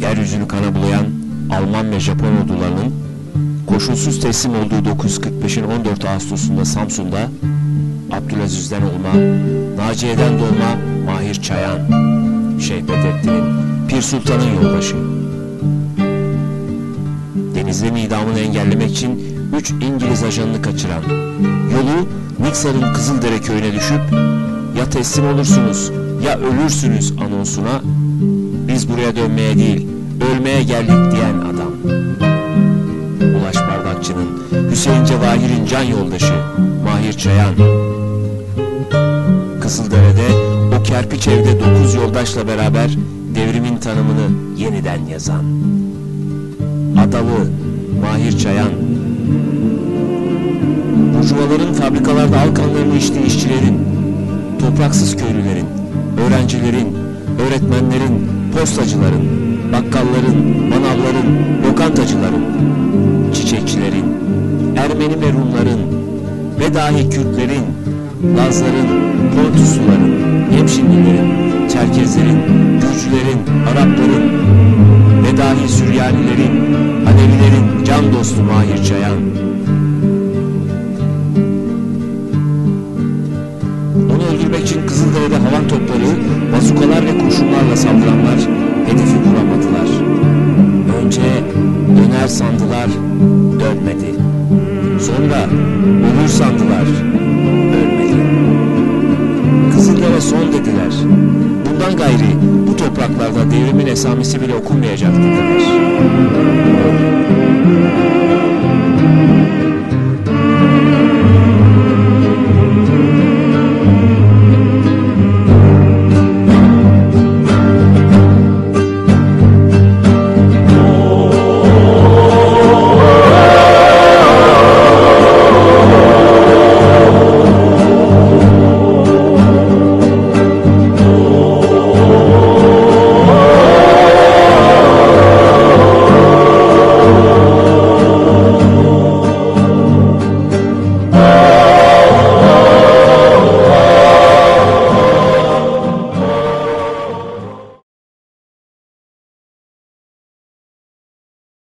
Yeryüzünü kana bulayan Alman ve Japon ordularının koşulsuz teslim olduğu 945'in 14 Ağustos'unda Samsun'da Abdülaziz'den olma, Naciye'den doğma Mahir Çayan, Şeyh Bedrettin'in, Pir Sultan'ın yolbaşı. Denizli'nin idamını engellemek için 3 İngiliz ajanını kaçıran, yolu Niksar'ın Kızıldere köyüne düşüp ya teslim olursunuz ya ölürsünüz anonsuna biz buraya dönmeye değil ölmeye geldik diyen adam. Ulaş Bardakçı'nın, Hüseyin Cevahir'in can yoldaşı Mahir Çayan. Kızıldere'de o kerpiç evde dokuz yoldaşla beraber devrimin tanımını yeniden yazan. Adalı Mahir Çayan. Burjuvaların fabrikalarda alkanlarını içtiği işçilerin, topraksız köylülerin, öğrencilerin, öğretmenlerin, postacıların, bakkalların, manavların, lokantacıların, çiçekçilerin, Ermeni ve Rumların ve dahi Kürtlerin, Lazların, Pontusluların, Hemşinlilerin, Çerkezlerin, Gürcülerin, Arapların ve dahi Süryanilerin, Alevilerin can dostu Mahir Çayan. İçin Kızıldere'de havan topları, bazukalar ve kurşunlarla saldıranlar hedefi vuramadılar. Önce döner sandılar, dönmedi. Sonra ölür sandılar, ölmedi. Kızıldere son dediler. Bundan gayri bu topraklarda devrimin esamesi bile okunmayacaktı dediler.